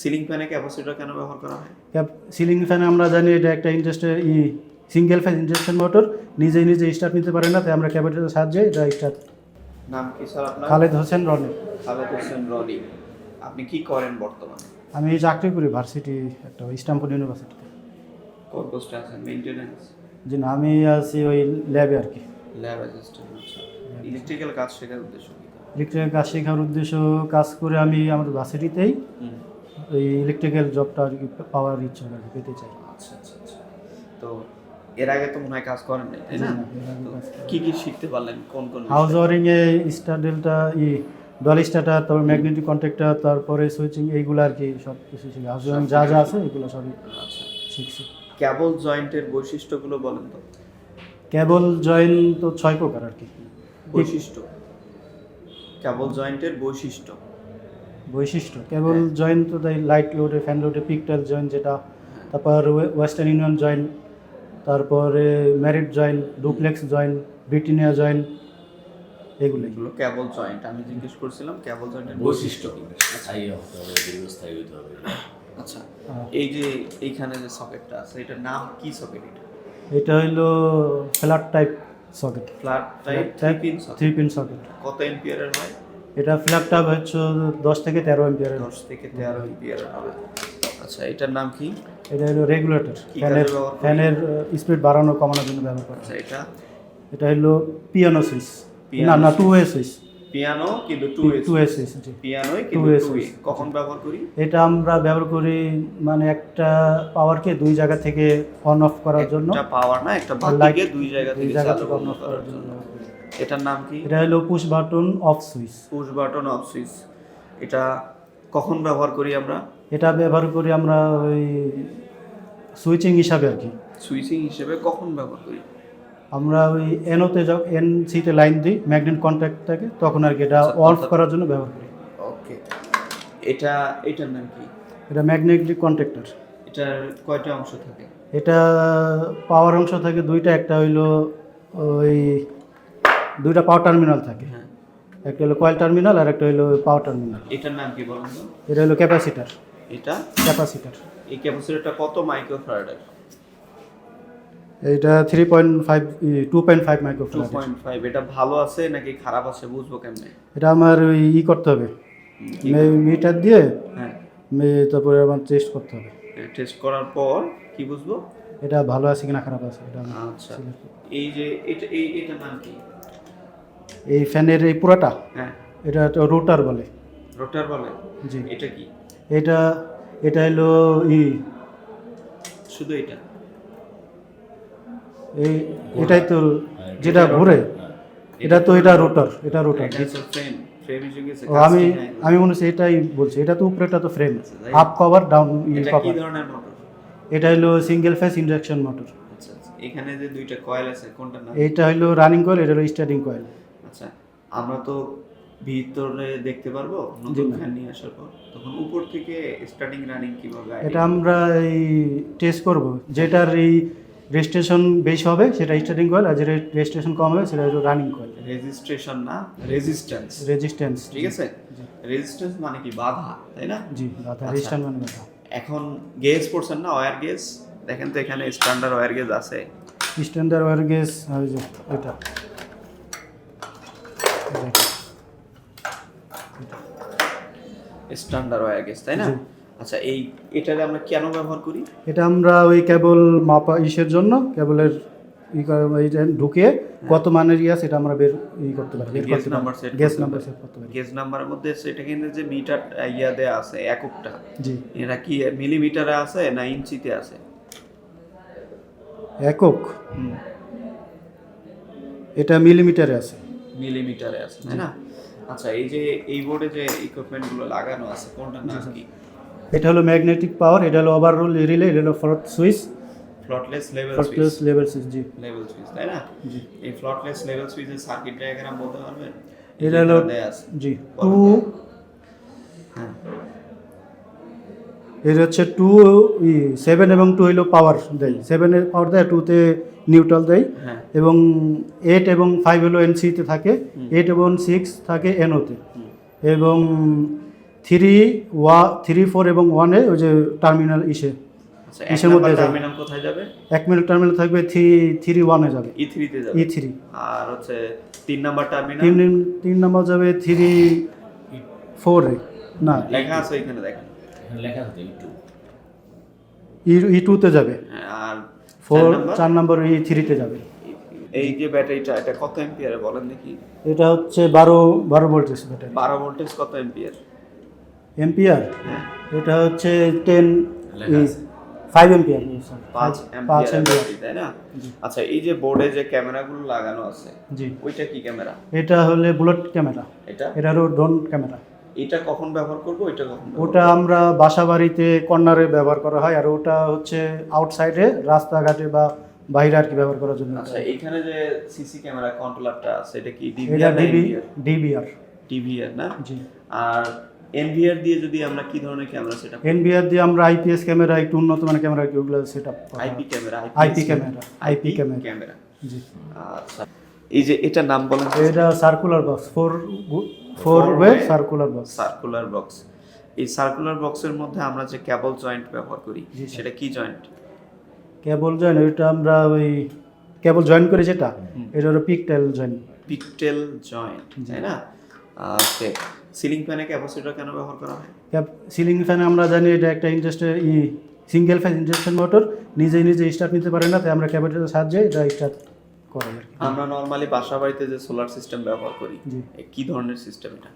Ceiling ফ্যানে capacitor কেন ব্যবহার করা হয়? সিলিং ফ্যান আমরা জানি এটা একটা ইন্ডাস্ট্রি ই সিঙ্গেল ফ্যান ইন্ডাকশন মোটর নিজে নিজে স্টার্ট নিতে পারে না তাই আমরা ক্যাপাসিটারের সাহায্যে এটা স্টার্ট নাম কি স্যার আপনার? খালেদ হোসেন রনি। খালেদ হোসেন রনি। আপনি কি করেন বর্তমানে? আমি চাকরি করি ভার্সিটি একটা ইস্টামপুর ইউনিভার্সিটিতে কোন পোস্টে আছেন? মেইনটেনেন্স জি না আমি আছি ওই ল্যাবে আর কি। ল্যাব অ্যাসিস্ট্যান্ট আচ্ছা। ইলেকট্রিক্যাল কাজ শেখার উদ্দেশ্য ইলেকট্রিক্যাল কাজ শেখার উদ্দেশ্য কাজ করে আমি আমাদের ভার্সিটিতেই ইলেকট্রিক্যাল জবটা আর কি পাওয়ার ইচ্ছা আর কি পেতে চাই। আচ্ছা আচ্ছা আচ্ছা। তো এর আগে তো মনে হয় কাজ করেন নাই তাই না। কি কি শিখতে পারলেন? কোন কোন হাউস ওয়ারিংয়ে স্টার ডেল্টা ই ডল স্টার্টার তারপর ম্যাগনেটিক কন্ট্যাক্টার তারপরে সুইচিং এইগুলো আর কি সব কিছু শিখি। হাউস ওয়ারিং যা যা আছে এগুলো সবই আচ্ছা। শিখছি। কেবল জয়েন্টের বৈশিষ্ট্যগুলো বলেন তো। কেবল জয়েন্ট তো ছয় প্রকার আর কি। বৈশিষ্ট্য। কেবল জয়েন্টের বৈশিষ্ট্য। বৈশিষ্ট্য। কেবল জয়েন তো তাই লাইট লোডে ফ্যান লোডে পিকটাল জয়েন যেটা তারপর ওয়েস্টার্ন ইউনিয়ন জয়েন তারপরে married join duplex join Britannia join এগুলো। এগুলো কেবল জয়েন্ট আমি জিজ্ঞেস করছিলাম কেবল জয়েন্টের বৈশিষ্ট্য স্থায়ী হতে হবে দীর্ঘস্থায়ী হতে হবে। আচ্ছা। হ্যাঁ। এই যে এইখানে যে সকেটটা আছে এটার নাম কি সকেট এটা? এটা হইল flat type socket flat type three pin socket three pin socket কত এম্পিয়ারের হয়? এটা ফ্ল্যাট হচ্ছে দশ থেকে তেরো এম্পিয়ার দশ থেকে তেরো এম্পিয়ারের হবে। আচ্ছা এটার নাম কি? এটা হলো রেগুলেটর ফ্যানের? ফ্যানের স্পিড বাড়ানো কমানোর জন্য ব্যবহার করা আচ্ছা হয় এটা? এটা হলো পিয়ানো সুইচ না না টু ওয়ে সুইচ পিয়ানো কিন্তু টু টু ওয়ে সুইচ পিয়ানোই কিন্তু টু switch। কখন ব্যবহার করি? এটা আমরা ব্যবহার করি মানে একটা পাওয়ারকে দুই জায়গা থেকে অন অফ করার জন্য। একটা পাওয়ার না একটা বাতিকে দুই জায়গা থেকে চালু অন অফ করার জন্য এটার নাম কি? এটা হলো push button off switch push button off switch এটা কখন ব্যবহার করি আমরা? এটা ব্যবহার করি আমরা ওই সুইচিং হিসাবে আর কি। সুইচিং হিসেবে কখন ব্যবহার করি? আমরা ওই এনওতে যখন এন সিতে লাইন দিই ম্যাগনেট কন্ট্যাক্ট থাকে তখন আর কি এটা আচ্ছা, অফ করার জন্য ব্যবহার করি। ওকে এটা এটার নাম কি? এটা ম্যাগনেটিক কন্ট্যাক্টর এটার কয়টা অংশ থাকে? এটা পাওয়ার অংশ থাকে দুইটা একটা হইল ওই দুইটা পাওয়ার টার্মিনাল থাকে। হ্যাঁ। একটা হলো কয়েল টার্মিনাল আর একটা হলো পাওয়ার টার্মিনাল এটার নাম কি বলুন তো? এটা হলো ক্যাপাসিটার এটা? ক্যাপাসিটার এই ক্যাপাসিটরটা কত মাইক্রো মাইক্রোফ্যারাডের এটা three point five two point five two microphone point five এটা ভালো আছে নাকি খারাপ আছে বুঝব কেমনে? এটা আমার ওই ই করতে হবে? মিটার দিয়ে হ্যাঁ। তারপরে আমার টেস্ট করতে হবে। টেস্ট করার পর কি বুঝব? এটা ভালো আছে কিনা খারাপ আছে এটা আচ্ছা। এই যে এটা এই এটা নাম কি? এই ফ্যানের এই পুরাটা? হ্যাঁ। এটা রোটার বলে। রোটার বলে? জি। এটা কি? এটা এটা হলো ই শুধু এটা? এই এটাই তো যেটা ঘুরে এটা তো এটা রোটার এটা রোটার। এটা আমি আমি মনে হচ্ছে এটাই বলছি। এটা তো উপরেটা তো ফ্রেম? আপ কভার ডাউন এটা কি কভার ধরনের মোটর এটা হলো সিঙ্গেল ফেস ইন্ডাকশন মোটর আচ্ছা আচ্ছা। এখানে যে দুইটা কয়েল আছে কোনটা এইটা হলো রানিং কয়েল এটা হলো স্টার্টিং কয়েল আচ্ছা আমরা তো ভিতরে দেখতে পারব নতুন। ফ্যান নিয়ে আসার পর। তখন উপর থেকে স্টার্টিং রানিং কীভাবে এটা আমরা এই টেস্ট করব। যেটার এই রেজিস্ট্রেশন বেশি হবে সেটা স্টার্টিং কয়েল আর যেটা রেজিস্ট্রেশন কম হবে সেটা হলো রানিং কয়েল রেজিস্ট্রেশন না রেজিস্ট্যান্স রেজিস্ট্যান্স ঠিক আছে? রেজিস্ট্যান্স মানে কি বাধা তাই না? জি বাধা। আচ্ছা। রেজিস্ট্যান্স মানে বাধা। এখন গেজ পড়ছেন না ওয়্যার গেজ দেখেন তো এখানে স্ট্যান্ডার্ড ওয়্যার গেজ আছে। স্ট্যান্ডার্ড ওই যে এটা। স্ট্যান্ডার্ড ওয়্যার গেজ তাই না? আচ্ছা এই এটারে আমরা কেন ব্যবহার করি? এটা আমরা ওই কেবল মাপা ইসের জন্য কেবলের ই করে- এই যে ঢুকিয়ে কত মানের ইয়া সেটা আমরা বের ই করতে পারি gauge number set gas number set করতে পারি। গেজ নাম্বারের মধ্যে সেটা কিন্তু যে মিটার ইয়া দেয়া আছে এককটা। জি। এটা কি মিলিমিটারে আছে না ইঞ্চিতে আছে? একক। এটা মিলিমিটারে আছে। মিলিমিটারে আছে তাই না? আচ্ছা এই যে এই বোর্ডে যে ইকুইপমেন্টগুলো লাগানো আছে কোনটার নাম কি? এটা হলো ম্যাগনেটিক পাওয়ার এটা হলো ওভারঅল রিলে এটা হলো front switch floatless level switch level switch জি। লেভেল সুইচ তাই না? জি। এই ফ্লটলেস লেভেল সুইচের সার্কিট ডায়াগ্রাম বলতে পারবেন? এটা হলো জি টু হ্যাঁ। এটা হচ্ছে টু সেভেন এবং টু হইল পাওয়ার দেয়। সেভেনের পাওয়ার দেয় টুতে নিউট্রাল দেয়। হ্যাঁ। এবং এইট এবং ফাইভ হলো এন সিতে থাকে। এইট এবং সিক্স থাকে এনওতে এবং থ্রি ওয়া থ্রি ফোর এবং ওয়ানে ওই যে টার্মিনাল ইসে নাম্বার মধ্যে যাবে? টার্মিনাল কোথায় যাবে? এক মিনিট টার্মিনাল থাকবে থ্রি থ্রি ওয়ানে যাবে। ই থ্রিতে যাবে। ই থ্রি আর হচ্ছে তিন নাম্বার টার্মিনাল তিন তিন নাম্বার যাবে থ্রি ফোরে না লেখা আছে এখানে দেখেন। লেখা আছে ই ই টুতে যাবে। হ্যাঁ, আর ফোর চার নম্বর ই থ্রিতে যাবে। এই যে ব্যাটারিটা এটা কত এম্পিয়ার বলেন দেখি? এটা হচ্ছে বারো বারো ভোল্টেজ ব্যাটারি। বারো ভোল্টেজ কত এম্পিয়ার এম্পিয়ার এটা হচ্ছে টেন ফাইভ এম্পিয়ার পাঁচ পাঁচ এম্পিয়ার তাই না? আচ্ছা এই যে বোর্ডে যে ক্যামেরাগুলো লাগানো আছে জি। ওইটা কি ক্যামেরা এটা হলে বুলেট ক্যামেরা এটা? এটারও ড্রোন ক্যামেরা এটা কখন ব্যবহার করব এটা কখন ওটা আমরা বাসা বাড়িতে কর্নারে ব্যবহার করা হয় আর ওটা হচ্ছে আউটসাইডে রাস্তাঘাটে বা বাইরে আর কি ব্যবহার করার জন্য। আচ্ছা এখানে যে সিসি ক্যামেরা কন্ট্রোলারটা আছে এটা কি এটা ডিভিআর ডিবিআর ডিভিআর না? জি। আর এনভিআর দিয়ে যদি আমরা কি ধরনের ক্যামেরা সেটা এনবিআর দিয়ে আমরা আইপিএস ক্যামেরা একটু উন্নত মানের ক্যামেরা কি ওগুলো set up IP camera IP camera IP camera camera জি। আচ্ছা এই যে এটার নাম বলেন। এটা circular box four four way circular box circular box এই সার্কুলার বক্সের মধ্যে আমরা যে কেবল জয়েন্ট ব্যবহার করি সেটা কি জয়েন্ট কেবল জয়েন ওইটা আমরা ওই কেবল জয়েন করি যেটা? এটা হলো পিকটেল জয়েন পিকটেল জয়েন্ট তাই না? ওকে সিলিং ফ্যানে ক্যাপাসিটর কেন ব্যবহার করা হয়? সিলিং ফ্যান আমরা জানি এটা একটা ইন্ডাস্ট্রি ই সিঙ্গেল ফ্যান ইন্ডাকশন মোটর নিজে নিজে স্টার্ট নিতে পারে না তাই আমরা ক্যাপাসিটারের সাহায্যে এটা স্টার্ট করাই আর কি। আমরা নর্মালি বাসা বাড়িতে যে সোলার সিস্টেম ব্যবহার করি কি ধরনের সিস্টেম এটা?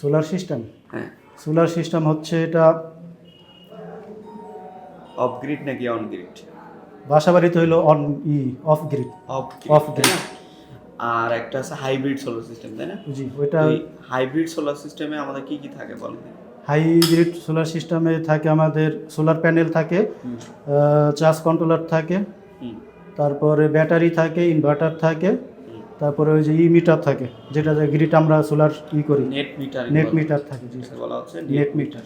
সোলার সিস্টেম হ্যাঁ। সোলার সিস্টেম হচ্ছে এটা অফ গ্রিড নাকি অন গ্রিড বাসা বাড়িতে হইল অন ই অফ গ্রিড অফ grid। আর একটা আছে হাইব্রিড সোলার সিস্টেম তাই না? জি ওইটা হাইব্রিড সোলার সিস্টেমে আমাদের কি কি থাকে বলেন? হাইব্রিড সোলার সিস্টেমে থাকে আমাদের সোলার প্যানেল থাকে চার্জ কন্ট্রোলার থাকে তারপরে ব্যাটারি থাকে ইনভার্টার থাকে তারপরে ওই যে ই মিটার থাকে যেটা গ্রিড আমরা সোলার ই করি। নেট মিটার নেট মিটার থাকে জি বলা হচ্ছে নেট মিটার